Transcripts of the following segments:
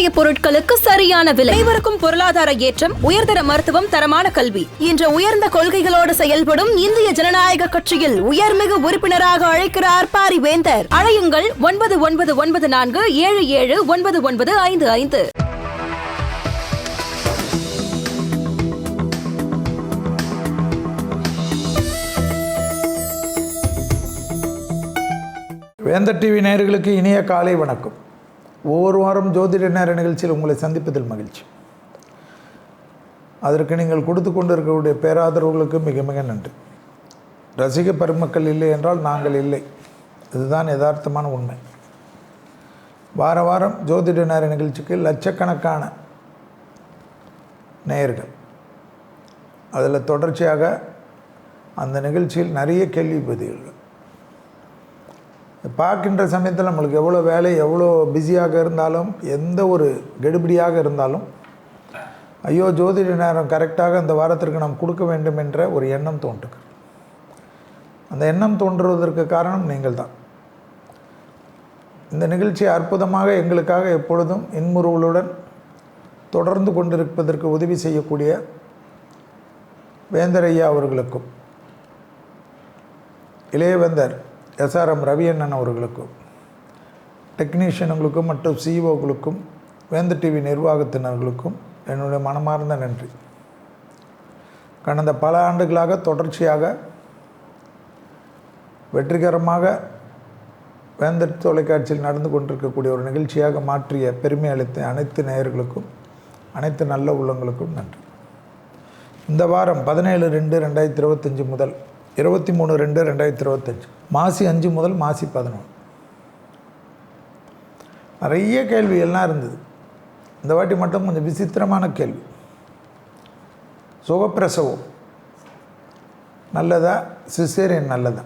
விவசாய பொருட்களுக்கு சரியான விலை. அனைவருக்கும் பொருளாதார ஏற்றம் உயர்தர மருத்துவம் தரமான கல்வி. என்ற உயர்ந்த கொள்கைகளோடு செயல்படும் இந்திய ஜனநாயக கட்சியில் உயர்மிகு உறுப்பினராக அழைக்கிறார் பாரிவேந்தர். அழையுங்கள் ஒன்பது ஒன்பது ஒன்பது நான்கு ஏழு ஏழு ஒன்பது ஒன்பது ஐந்து ஐந்து. வேந்த டிவி நேயர்களுக்கு இனிய காலை வணக்கம். ஒவ்வொரு வாரம் ஜோதிட நேர நிகழ்ச்சியில் உங்களை சந்திப்பதில் மகிழ்ச்சி. அதற்கு நீங்கள் கொடுத்து கொண்டு இருக்கக்கூடிய பேராதரவுகளுக்கு மிக மிக நன்றி. ரசிக பெருமக்கள் இல்லை என்றால் நாங்கள் இல்லை. இதுதான் யதார்த்தமான உண்மை. வார வாரம் ஜோதிட நேர நிகழ்ச்சிக்கு லட்சக்கணக்கான நேயர்கள். அதில் தொடர்ச்சியாக அந்த நிகழ்ச்சியில் நிறைய கேள்வி பதில்கள் பார்க்கின்ற சமயத்தில் நம்மளுக்கு எவ்வளோ வேலை எவ்வளோ பிஸியாக இருந்தாலும் எந்த ஒரு கெடுபிடியாக இருந்தாலும் ஐயோ ஜோதிட நேரம் கரெக்டாக அந்த வாரத்திற்கு நாம் கொடுக்க வேண்டும் என்ற ஒரு எண்ணம் தோன்றுக்கு அந்த எண்ணம் தோன்றுவதற்கு காரணம் நீங்கள் தான். இந்த நிகழ்ச்சி அற்புதமாக எங்களுக்காக எப்பொழுதும் இன்முறுவலுடன் தொடர்ந்து கொண்டிருப்பதற்கு உதவி செய்யக்கூடிய வேந்தர் ஐயா அவர்களுக்கும் இளையவேந்தர் எஸ்ஆர்எம் ரவியண்ணன் அவர்களுக்கும் டெக்னீஷியனுங்களுக்கும் மற்றும் சிஇஓக்களுக்கும் வேந்த டிவி நிர்வாகத்தினர்களுக்கும் என்னுடைய மனமார்ந்த நன்றி. கடந்த பல ஆண்டுகளாக தொடர்ச்சியாக வெற்றிகரமாக வேந்தர் தொலைக்காட்சியில் நடந்து கொண்டிருக்கக்கூடிய ஒரு நிகழ்ச்சியாக மாற்றிய பெருமை அளித்த அனைத்து நேயர்களுக்கும் அனைத்து நல்ல உள்ளங்களுக்கும் நன்றி. இந்த வாரம் பதினேழு ரெண்டு ரெண்டாயிரத்தி இருபத்தஞ்சி முதல் இருபத்தி மூணு ரெண்டு ரெண்டாயிரத்தி இருபத்தஞ்சி மாசி அஞ்சு முதல் மாசி பதினொன்று. நிறைய கேள்வி எல்லாம் இருந்தது. இந்த வாட்டி மட்டும் கொஞ்சம் விசித்திரமான கேள்வி. சுகப்பிரசவம். நல்லதா? சிசேரியன் நல்லதா?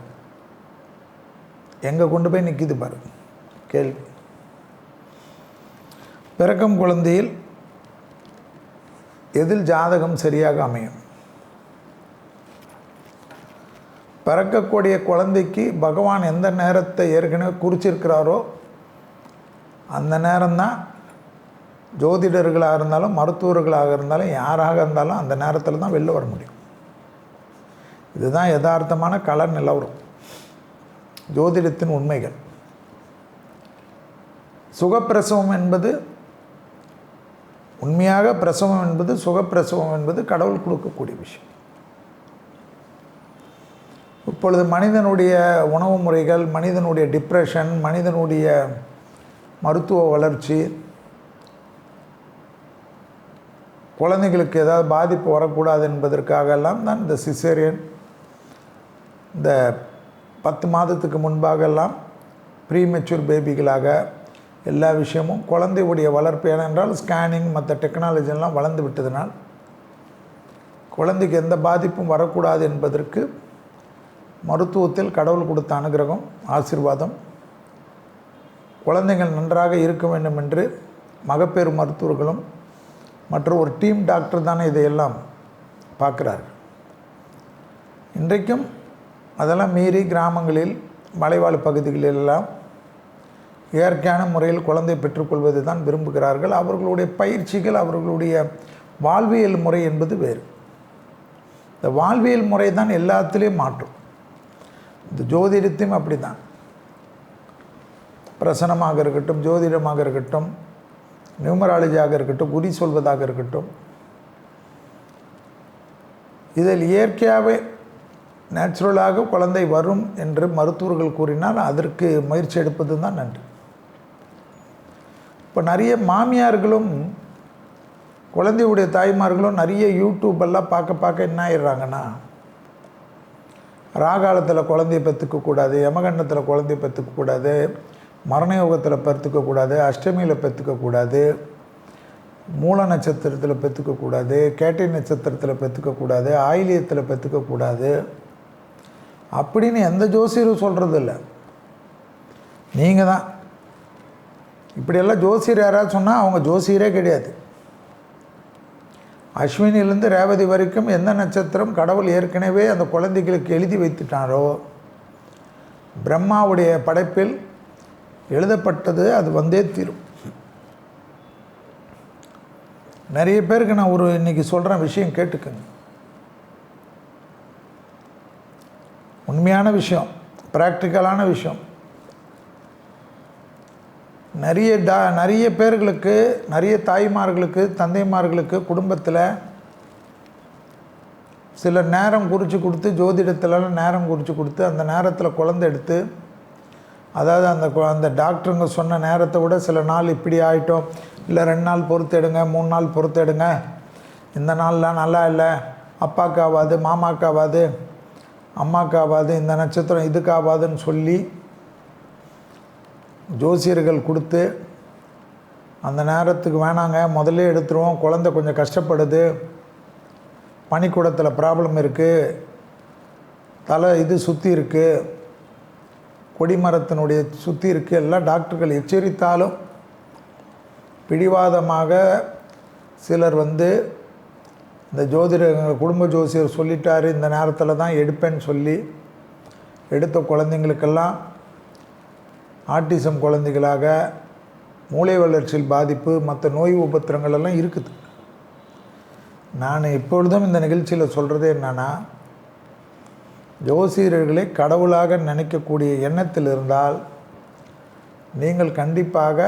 எங்கே கொண்டு போய் நிற்கிது பாரு கேள்வி. பிறக்கும் குழந்தையில் எதில் ஜாதகம் சரியாக அமையும்? பிறக்கக்கூடிய குழந்தைக்கு பகவான் எந்த நேரத்தை ஏற்கனவே குறிச்சிருக்கிறாரோ அந்த நேரம்தான் ஜோதிடர்களாக இருந்தாலும் மருத்துவர்களாக இருந்தாலும் யாராக இருந்தாலும் அந்த நேரத்தில் தான் வெளில வர முடியும். இதுதான் யதார்த்தமான கலர் நிலவரம். ஜோதிடத்தின் உண்மைகள். சுகப்பிரசவம் என்பது உண்மையாக பிரசவம் என்பது சுகப்பிரசவம் என்பது கடவுள் கொடுக்கக்கூடிய விஷயம். இப்பொழுது மனிதனுடைய உணவு முறைகள் மனிதனுடைய டிப்ரெஷன் மனிதனுடைய மருத்துவ வளர்ச்சி குழந்தைகளுக்கு ஏதாவது பாதிப்பு வரக்கூடாது என்பதற்காகலாம் தான் இந்த சிசேரியன் இந்த பத்து மாதத்துக்கு முன்பாகலாம் ப்ரீமெச்சூர் பேபிகளாக எல்லா விஷயமும் குழந்தையுடைய வளர்ப்பு ஏனென்றால் ஸ்கேனிங் மற்ற டெக்னாலஜிலாம் வளர்ந்து விட்டதனால் குழந்தைக்கு எந்த பாதிப்பும் வரக்கூடாது என்பதற்கு மருத்துவத்தில் கடவுள் கொடுத்த அனுகிரகம் ஆசிர்வாதம். குழந்தைகள் நன்றாக இருக்க வேண்டும் என்று மகப்பேறு மருத்துவர்களும் மற்றும் ஒரு டீம் டாக்டர் தானே இதையெல்லாம் பார்க்குறார்கள். இன்றைக்கும் அதெல்லாம் மீறி கிராமங்களில் மலைவாழ் பகுதிகளிலெல்லாம் இயற்கையான முறையில் குழந்தை பெற்றுக்கொள்வது தான் விரும்புகிறார்கள். அவர்களுடைய பயிற்சிகள் அவர்களுடைய வாழ்வியல் முறை என்பது வேறு. இந்த வாழ்வியல் முறை தான் எல்லாத்துலேயும் மாற்றும் இந்த ஜோதிடத்தையும் அப்படி தான் பிரசனமாக இருக்கட்டும் ஜோதிடமாக இருக்கட்டும் நியூமராலஜியாக இருக்கட்டும் குறி சொல்வதாக இருக்கட்டும் இதில் இயற்கையாகவே நேச்சுரலாக குழந்தை வரும் என்று மருத்துவர்கள் கூறினால் அதற்கு முயற்சி எடுப்பது தான் நன்று. இப்போ நிறைய மாமியார்களும் குழந்தையுடைய தாய்மார்களும் நிறைய யூடியூப்பெல்லாம் பார்க்க பார்க்க என்ன ஆயிடுறாங்கன்னா ராகாலத்தில் குழந்தைய பெற்றுக்கக்கூடாது யமகண்டத்தில் குழந்தைய பெற்றுக்கக்கூடாது மரணயோகத்தில் பெற்றுக்கக்கூடாது அஷ்டமியில் பெற்றுக்கக்கூடாது மூல நட்சத்திரத்தில் பெற்றுக்கக்கூடாது கேட்டை நட்சத்திரத்தில் பெற்றுக்கக்கூடாது ஆயிலியத்தில் பெற்றுக்கக்கூடாது அப்படின்னு எந்த ஜோசியரும் சொல்கிறது இல்லை நீங்கள் தான் இப்படியெல்லாம் ஜோசியர் யாராவது சொன்னால் அவங்க ஜோசியரே கிடையாது. அஸ்வினிலேருந்து ரேவதி வரைக்கும் எந்த நட்சத்திரம் கடவுள் ஏற்கனவே அந்த குழந்தைகளுக்கு எழுதி வைத்துட்டாரோ? பிரம்மாவுடைய படைப்பில் எழுதப்பட்டது அது வந்தே தீரும். நிறைய பேருக்கு நான் ஒரு இன்றைக்கி சொல்கிறேன் விஷயம் கேட்டுக்கோங்க. உண்மையான விஷயம் ப்ராக்டிக்கலான விஷயம். நிறைய டா நிறைய பேர்களுக்கு நிறைய தாய்மார்களுக்கு தந்தைமார்களுக்கு குடும்பத்தில் சில நேரம் குறித்து கொடுத்து ஜோதிடத்துலலாம் நேரம் குறித்து கொடுத்து அந்த நேரத்தில் குழந்தை எடுத்து அதாவது அந்த அந்த டாக்டருங்க சொன்ன நேரத்தை விட சில நாள் இப்படி ஆகிட்டோம் இல்லை ரெண்டு நாள் பொறுத்து எடுங்க மூணு நாள் பொறுத்து எடுங்க. இந்த நாள்லாம் நல்லா இல்லை. அப்பாவுக்கு ஆகாது மாமாவுக்கு ஆகாது அம்மாவுக்கு ஆகாது இந்த நட்சத்திரம் இதுக்கு ஆகாதுன்னு சொல்லி ஜோசியர்கள் கொடுத்து அந்த நேரத்துக்கு வேணாங்க முதல்ல எடுத்துருவோம் குழந்தை கொஞ்சம் கஷ்டப்படுது பனிக்கூடத்தில் ப்ராப்ளம் இருக்குது தலை இது சுற்றி இருக்குது கொடிமரத்தினுடைய சுற்றி இருக்குது எல்லாம் டாக்டர்கள் எச்சரித்தாலும் பிடிவாதமாக சிலர் வந்து இந்த ஜோதிட குடும்ப ஜோசியர் சொல்லிட்டார் இந்த நேரத்தில் தான் எடுப்பேன்னு சொல்லி எடுத்த குழந்தைங்களுக்கெல்லாம் ஆட்டிசம் குழந்தைகளாக மூளை வளர்ச்சியில் பாதிப்பு மற்ற நோய் உபத்திரங்கள் எல்லாம் இருக்குது. நான் எப்பொழுதும் இந்த நிகழ்ச்சியில் சொல்கிறது என்னன்னா ஜோசியர்களை கடவுளாக நினைக்கக்கூடிய எண்ணத்தில் இருந்தால் நீங்கள் கண்டிப்பாக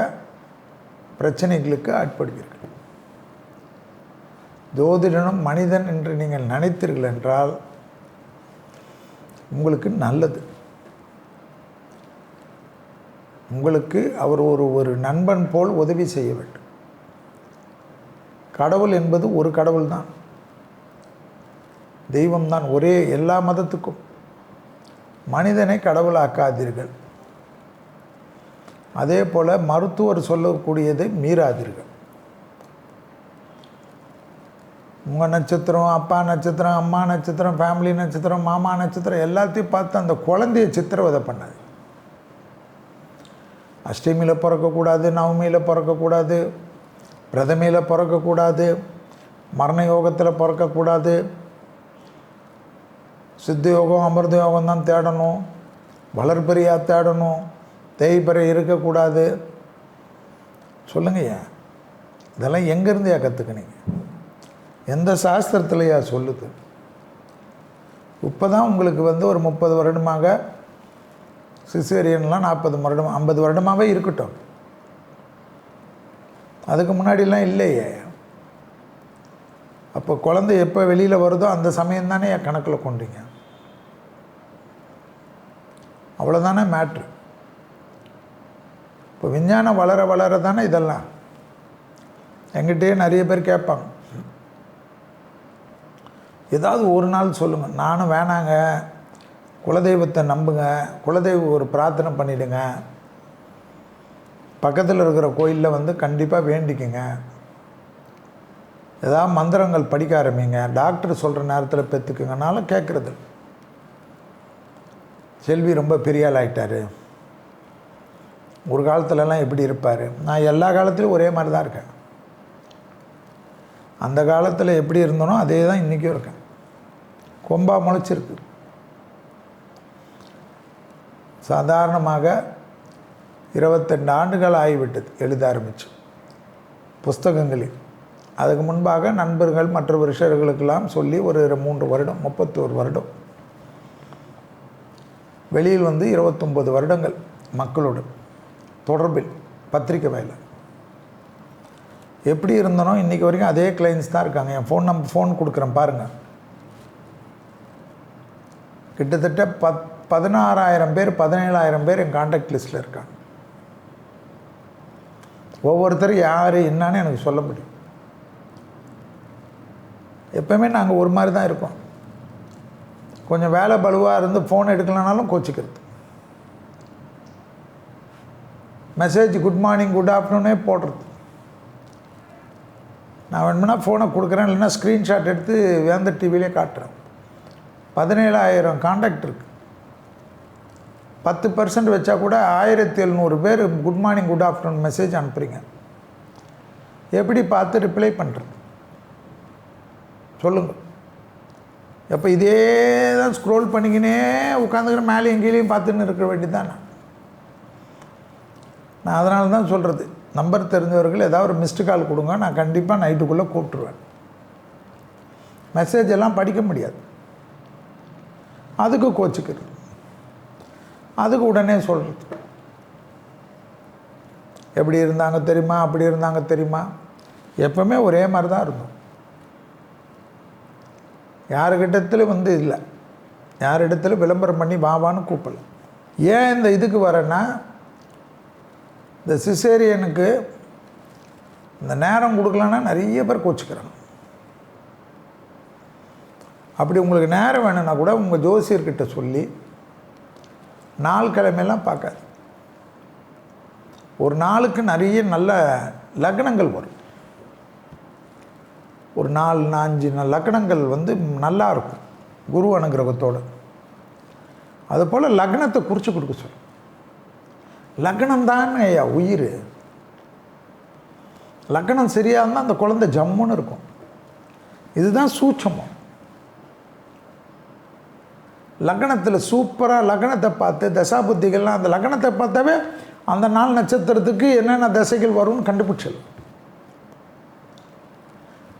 பிரச்சனைகளுக்கு ஆட்படுவீர்கள். ஜோதிடனும் மனிதன் என்று நீங்கள் நினைத்தீர்கள் என்றால் உங்களுக்கு நல்லது. உங்களுக்கு அவர் ஒரு ஒரு நண்பன் போல் உதவி செய்ய வேண்டும். கடவுள் என்பது ஒரு கடவுள் தான். தெய்வம்தான் ஒரே எல்லா மதத்துக்கும். மனிதனை கடவுளாக்காதீர்கள். அதே போல் மருத்துவர் சொல்லக்கூடியதை மீறாதீர்கள். உங்கள் நட்சத்திரம் அப்பா நட்சத்திரம் அம்மா நட்சத்திரம் ஃபேமிலி நட்சத்திரம் மாமா நட்சத்திரம் எல்லாத்தையும் பார்த்து அந்த குழந்தைய சித்திரவதை பண்ணாது அஷ்டமியில் பிறக்கக்கூடாது நவமியில் பிறக்கக்கூடாது பிரதமையில் பிறக்கக்கூடாது மரண யோகத்தில் பிறக்கக்கூடாது. சித்த யோகம் அமிர்த யோகம் தான் தேடணும். வளர்பெரியா தேடணும். தேய்பறை இருக்கக்கூடாது. சொல்லுங்கய்யா இதெல்லாம் எங்கேருந்தையா கற்றுக்கினீங்க எந்த சாஸ்திரத்துலையா சொல்லுது? இப்போ தான் உங்களுக்கு வந்து ஒரு முப்பது வருடமாக சிசேரியன்லாம் நாற்பது வருடம் ஐம்பது வருடமாகவே இருக்கட்டும். அதுக்கு முன்னாடிலாம் இல்லையே. அப்போ குழந்தை எப்போ வெளியில் வருதோ அந்த சமயம் தானே என் கணக்கில் கொண்டீங்க. அவ்வளோதானே மேட்ரு இப்போ விஞ்ஞானம் வளர வளர தானே இதெல்லாம். எங்கிட்டே நிறைய பேர் கேட்பாங்க. ஏதாவது ஒரு நாள் சொல்லுங்கள் நானும் வேணாங்க. குலதெய்வத்தை நம்புங்க. குலதெய்வம் ஒரு பிரார்த்தனை பண்ணிவிடுங்க பக்கத்தில் இருக்கிற கோயிலில் வந்து கண்டிப்பாக வேண்டிக்குங்க. ஏதாவது மந்திரங்கள் படிக்க ஆரம்பிங்க. டாக்டர் சொல்கிற நேரத்தில் பெற்றுக்குங்கனாலும் கேட்குறது செல்வி ரொம்ப பெரிய ஆள் ஒரு காலத்துலலாம் எப்படி இருப்பார்? நான் எல்லா காலத்துலையும் ஒரே மாதிரி தான் இருக்கேன். அந்த காலத்தில் எப்படி இருந்தனோ அதே தான் இன்றைக்கும் இருக்கேன். கொம்பா முளைச்சிருக்கு. சாதாரணமாக இருபத்தெண்டு ஆண்டுகள் ஆகிவிட்டது எழுத ஆரம்பிச்சு. புஸ்தகங்களில். அதுக்கு முன்பாக நண்பர்கள் மற்ற வருஷர்களுக்கெல்லாம் சொல்லி ஒரு மூன்று வருடம் முப்பத்தோரு வருடம். வெளியில் வந்து இருபத்தொம்பது வருடங்கள் மக்களோடு. தொடர்பில் பத்திரிக்கை வேலை. எப்படி இருந்தனோ இன்றைக்கி வரைக்கும் அதே கிளைண்ட்ஸ் தான் இருக்காங்க. என் ஃபோன் நம்பர் ஃபோன் கொடுக்குறேன் பாருங்கள் கிட்டத்தட்ட பத் பதினாறாயிரம் பேர் பதினேழாயிரம் பேர் என் காண்டாக்ட் லிஸ்ட்டில் இருக்காங்க. ஒவ்வொருத்தரும் யார் என்னன்னு எனக்கு சொல்ல முடியும். எப்பவுமே நாங்கள் ஒரு மாதிரி தான் இருக்கோம். கொஞ்சம் வேலை பலுவாக இருந்து ஃபோன் எடுக்கலனாலும் கோச்சிக்கிறது. மெசேஜ் குட் மார்னிங் குட் ஆஃப்டர்நூனே போடுறது. நான் வேணும்னா ஃபோனை கொடுக்குறேன் இல்லைன்னா ஸ்க்ரீன்ஷாட் எடுத்து வேந்த டிவிலே காட்டுறேன். பதினேழாயிரம் காண்டாக்ட் இருக்கு. பத்து பர்சன்ட் வச்சா கூட ஆயிரத்தி எழுநூறு பேர் good morning good afternoon message அனுப்புகிறீங்க எப்படி பார்த்து ரிப்ளை பண்ணுறது சொல்லுங்கள் எப்போ இதே தான் ஸ்க்ரோல் பண்ணிக்கினே உட்காந்துக்கிற மேலேயும் கீழேயும் பார்த்துன்னு இருக்க வேண்டியதுதான்? நான் நான் அதனால தான் சொல்கிறது நம்பர் தெரிஞ்சவர்கள் ஏதாவது ஒரு மிஸ்டு கால் கொடுங்க நான் கண்டிப்பாக நைட்டுக்குள்ளே கூப்பிட்டுருவேன். மெசேஜ் எல்லாம் படிக்க முடியாது. அதுக்கு கோச்சிக்கிறது அதுக்கு உடனே சொல்கிறது எப்படி இருந்தாங்க தெரியுமா? அப்படி இருந்தாங்க தெரியுமா? எப்பவுமே ஒரே மாதிரி தான் இருந்தோம் யாருக்கிட்டத்தில் வந்து இல்லை. யாரிடத்துல விளம்பரம் பண்ணி வாவான்னு கூப்பிடல. ஏன் இந்த இதுக்கு வரேன்னா இந்த சிசேரியனுக்கு இந்த நேரம் கொடுக்கலன்னா நிறைய பேர் கோச்சிக்கிறாங்க. அப்படி உங்களுக்கு நேரம் வேணும்னா கூட உங்கள் ஜோசியர்கிட்ட சொல்லி நாள் கிழமையெல்லாம் பார்க்காது. ஒரு நாளுக்கு நிறைய நல்ல லக்னங்கள் வரும். ஒரு நாலு நாஞ்சு லக்னங்கள் வந்து நல்லா இருக்கும் குரு அனுகிரகத்தோடு. அதுபோல் லக்னத்தை குறித்து கொடுக்க சொல்லும். லக்னம் தான் ஐயா உயிர். லக்னம் சரியாக இருந்தால் அந்த குழந்தை ஜம்முன்னு இருக்கும். இதுதான் சூட்சமம். லக்னத்தில் சூப்பராக லக்னத்தை பார்த்து தசாபுத்திகள்லாம் அந்த லக்னத்தை பார்த்தாவே அந்த நாள் நட்சத்திரத்துக்கு என்னென்ன தசைகள் வரும்னு கண்டுபிடிச்சிடலாம்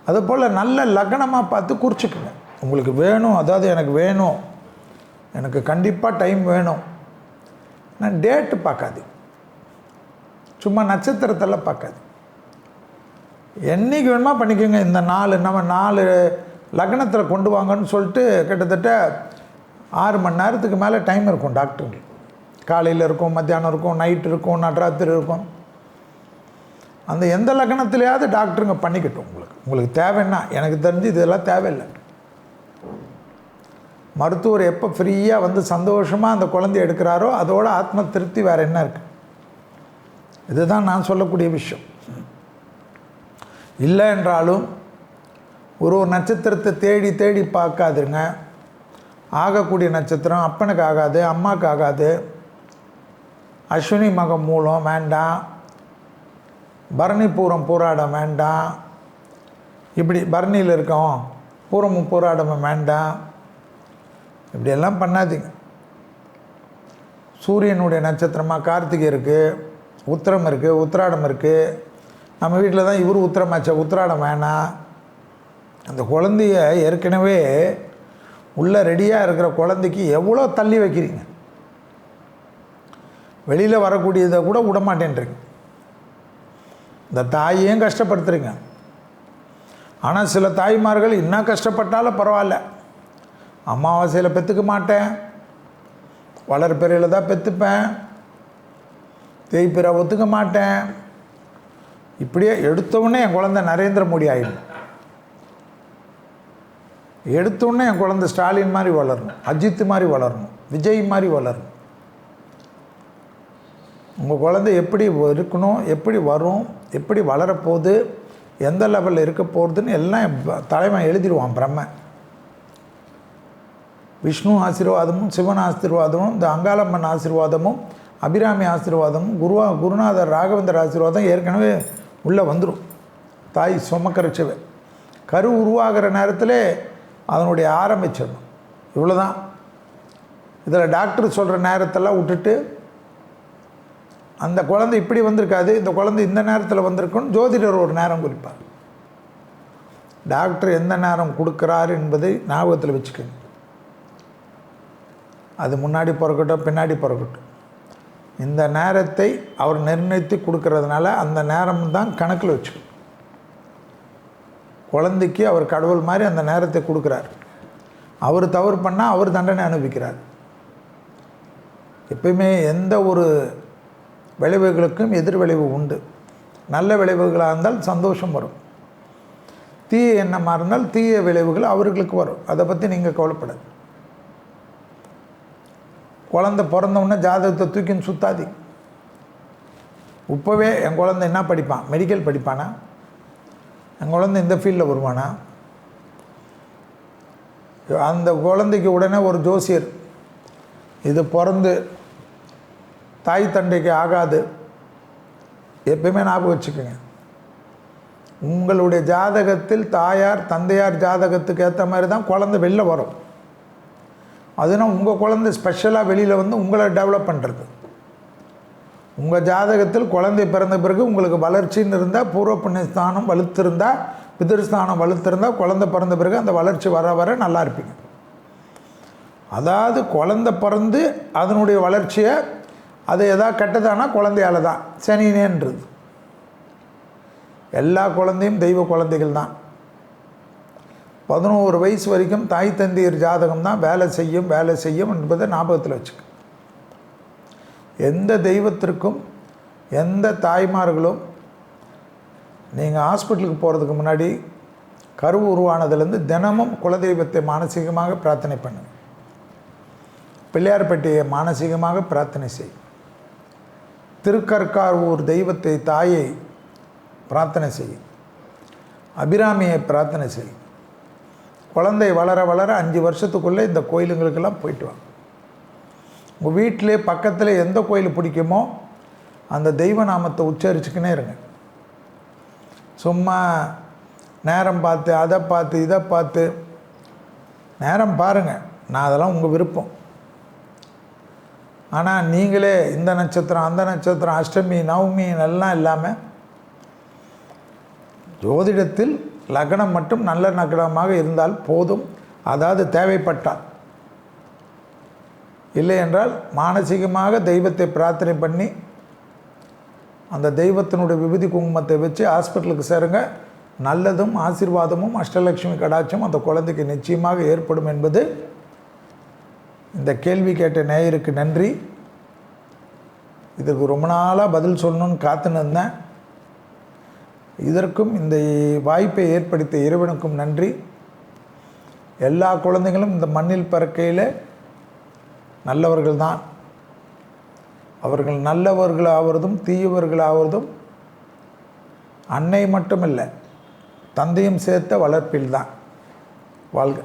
அதுபோல் நல்ல லக்னமாக பார்த்து குறிச்சிக்கங்க. உங்களுக்கு வேணும் அதாவது எனக்கு வேணும். எனக்கு கண்டிப்பாக டைம் வேணும். நான் டேட்டு பார்க்காது. சும்மா நட்சத்திரத்தெல்லாம் பார்க்காது. என்னைக்கு வேணுமா பண்ணிக்கோங்க. இந்த நாலு நம்ம நாலு லக்னத்தில் கொண்டு வாங்கன்னு சொல்லிட்டு கிட்டத்தட்ட ஆறு மணி நேரத்துக்கு மேலே டைம் இருக்கும் டாக்டருக்கு காலையில் இருக்கும் மத்தியானம் இருக்கும் நைட் இருக்கும் நடுராத்திரி இருக்கும். அந்த எந்த லக்னத்திலையாவது டாக்டருங்க பண்ணிக்கட்டும் உங்களுக்கு. உங்களுக்கு தேவைன்னா எனக்கு தெரிஞ்சு இதெல்லாம் தேவையில்லை. மருத்துவர் எப்போ ஃப்ரீயாக வந்து சந்தோஷமாக அந்த குழந்தைய எடுக்கிறாரோ அதோட ஆத்ம திருப்தி வேறு என்ன இருக்குது இதுதான் நான் சொல்லக்கூடிய விஷயம். இல்லை என்றாலும் ஒரு ஒரு நட்சத்திரத்தை தேடி தேடி பார்க்காதுங்க. ஆகக்கூடிய நட்சத்திரம் அப்பனுக்கு ஆகாது அம்மாவுக்கு ஆகாது. அஸ்வினி மகம் மூலம் வேண்டாம். பரணி பூரம் போராடம் வேண்டாம். இப்படி பரணியில் இருக்கோம் பூரமும் போராடமும் வேண்டாம். இப்படியெல்லாம் பண்ணாதீங்க. சூரியனுடைய நட்சத்திரமாக கார்த்திகை இருக்குது உத்திரம் இருக்குது உத்திராடம் இருக்குது நம்ம வீட்டில் தான் இவர் உத்திரமாச்சா உத்திராடம் வேணாம். அந்த குழந்தைய ஏற்கனவே உள்ளே ரெடியாக இருக்கிற குழந்தைக்கு எவ்வளோ தள்ளி வைக்கிறீங்க? வெளியில் வரக்கூடியதை கூட விடமாட்டேன்றீங்க. இந்த தாயையும் கஷ்டப்படுத்துறீங்க? ஆனால் சில தாய்மார்கள் இன்னும் கஷ்டப்பட்டாலும் பரவாயில்ல. அமாவாசையில் பெற்றுக்க மாட்டேன். வளர்ப்பிறையில் தான் பெற்றுப்பேன் தேய்ப்பிற ஒத்துக்க மாட்டேன். இப்படியே எடுத்தவுடனே என் குழந்தை நரேந்திர மோடி ஆயிடும் எடுத்தோடனே என் குழந்தை ஸ்டாலின் மாதிரி வளரணும் அஜித் மாதிரி வளரணும் விஜய் மாதிரி வளரணும். உங்கள் குழந்தை எப்படி இருக்கணும் எப்படி வரும் எப்படி வளரப்போகுது எந்த லெவலில் இருக்க போகிறதுன்னு எல்லாம் தலைவன் எழுதிடுவான் பிரம்ம. விஷ்ணு ஆசீர்வாதமும் சிவன் ஆசீர்வாதமும் இந்த அங்காளம்மன் ஆசீர்வாதமும் அபிராமி ஆசீர்வாதமும் குருவா குருநாதர் ராகவேந்தர் ஆசீர்வாதம் ஏற்கனவே உள்ளே வந்துடும் தாய் சுமக்கரைச்சவை கரு உருவாகிற நேரத்தில் அதனுடைய ஆரம்பிச்சிடணும். இவ்வளோதான் இதில் டாக்டர் சொல்கிற நேரத்தெல்லாம் விட்டுட்டு அந்த குழந்தை இப்படி வந்திருக்காது இந்த குழந்தை இந்த நேரத்தில் வந்திருக்குன்னு ஜோதிடர் ஒரு நேரம் குறிப்பார். டாக்டர் எந்த நேரம் கொடுக்குறாரு என்பதை ஞாபகத்தில் வச்சுக்கோங்க அது முன்னாடி பிறக்கட்டும் பின்னாடி பிறக்கட்டும். இந்த நேரத்தை அவர் நிர்ணயித்து கொடுக்கறதுனால அந்த நேரம் தான் கணக்கில் வச்சுக்கணும். குழந்தைக்கு அவர் கடவுள் மாதிரி அந்த நேரத்தை கொடுக்குறார். அவர் தவறு பண்ணால் அவர் தண்டனை அனுபவிக்கிறார். எப்பயுமே எந்த ஒரு விளைவுகளுக்கும் எதிர் விளைவு உண்டு. நல்ல விளைவுகளாக இருந்தால் சந்தோஷம் வரும். தீய எண்ணமாக இருந்தால் தீய விளைவுகள் அவர்களுக்கு வரும். அதை பற்றி நீங்கள் கவலைப்படாது. குழந்தை பிறந்தவுடனே ஜாதகத்தை தூக்கின்னு சுத்தாதி இப்போவே என் குழந்தை என்ன படிப்பான்? மெடிக்கல் படிப்பானா? என் குழந்தை இந்த ஃபீல்டில் வருவானா? அந்த குழந்தைக்கு உடனே ஒரு ஜோசியர் இது பிறந்து தாய் தந்தைக்கு ஆகாது. எப்பயுமே ஞாபகம் வச்சுக்கோங்க. உங்களுடைய ஜாதகத்தில் தாயார் தந்தையார் ஜாதகத்துக்கு ஏற்ற மாதிரி தான் குழந்தை வெளில வரும். அதுனா உங்கள் குழந்தை ஸ்பெஷலாக வெளியில் வந்து உங்களை டெவலப் பண்ணுறது உங்கள் ஜாதகத்தில் குழந்தை பிறந்த பிறகு உங்களுக்கு வளர்ச்சின்னு இருந்தால் பூர்வ புண்ணியஸ்தானம் வலுத்திருந்தால் பிதிர்ஸ்தானம் வலுத்திருந்தால் குழந்தை பிறந்த பிறகு அந்த வளர்ச்சி வர வர நல்லா இருப்பீங்க. அதாவது குழந்தை பிறந்து அதனுடைய வளர்ச்சியை அது எதாவது கெட்டதானா குழந்தையால தான். சனினேன்றது. எல்லா குழந்தையும் தெய்வ குழந்தைகள் தான். பதினோரு வயசு வரைக்கும் தாய் தந்தையர் ஜாதகம் தான் வேலை செய்யும் வேலை செய்யும் என்பதை ஞாபகத்தில் வச்சுக்க. எந்த தெய்வத்திற்கும் எந்த தாய்மார்களும் நீங்கள் ஹாஸ்பிட்டலுக்கு போகிறதுக்கு முன்னாடி கரு உருவானதுலேருந்து தினமும் குலதெய்வத்தை மானசீகமாக பிரார்த்தனை பண்ணுங்க பிள்ளையார்பட்டியை மானசீகமாக பிரார்த்தனை செய். திருக்கற்கார்வூர் தெய்வத்தை தாயை பிரார்த்தனை செய். அபிராமியை பிரார்த்தனை செய். குழந்தை வளர வளர அஞ்சு வருஷத்துக்குள்ளே இந்த கோயிலுங்களுக்கெல்லாம் போயிட்டு வாங்க உங்கள் வீட்டிலே பக்கத்தில் எந்த கோயில் பிடிக்குமோ அந்த தெய்வ நாமத்தை உச்சரிச்சுக்கினே இருங்க. சும்மா நேரம் பார்த்து அதை பார்த்து இதை பார்த்து. நேரம் பாருங்கள் நான் அதெல்லாம் உங்கள் விருப்பம். ஆனால் நீங்களே இந்த நட்சத்திரம் அந்த நட்சத்திரம் அஷ்டமி நவமி எல்லாம் இல்லாமல் ஜோதிடத்தில் லக்னம் மட்டும் நல்ல லக்னமாக இருந்தால் போதும். அதாவது தேவைப்பட்டால். இல்லை என்றால் மானசீகமாக தெய்வத்தை பிரார்த்தனை பண்ணி அந்த தெய்வத்தினுடைய விபூதி குங்குமத்தை வச்சு ஹாஸ்பிட்டலுக்கு சேருங்க. நல்லதும் ஆசீர்வாதமும் அஷ்டலட்சுமி கடாட்சம் அந்த குழந்தைக்கு நிச்சயமாக ஏற்படும் என்பது இந்த கேள்வி கேட்ட நேயருக்கு நன்றி. இதற்கு ரொம்ப நாளாக பதில் சொல்லணும்னு காத்துன்னு இருந்தேன். இதற்கும் இந்த வாய்ப்பை ஏற்படுத்திய இறைவனுக்கும் நன்றி. எல்லா குழந்தைகளும் இந்த மண்ணில் பறக்கையில் நல்லவர்கள் தான் அவர்கள் நல்லவர்களாவதும் தீயவர்களாவதும் அன்னை மட்டுமில்லை தந்தையும் சேர்த்த வளர்ப்பில்தான். வாழ்க.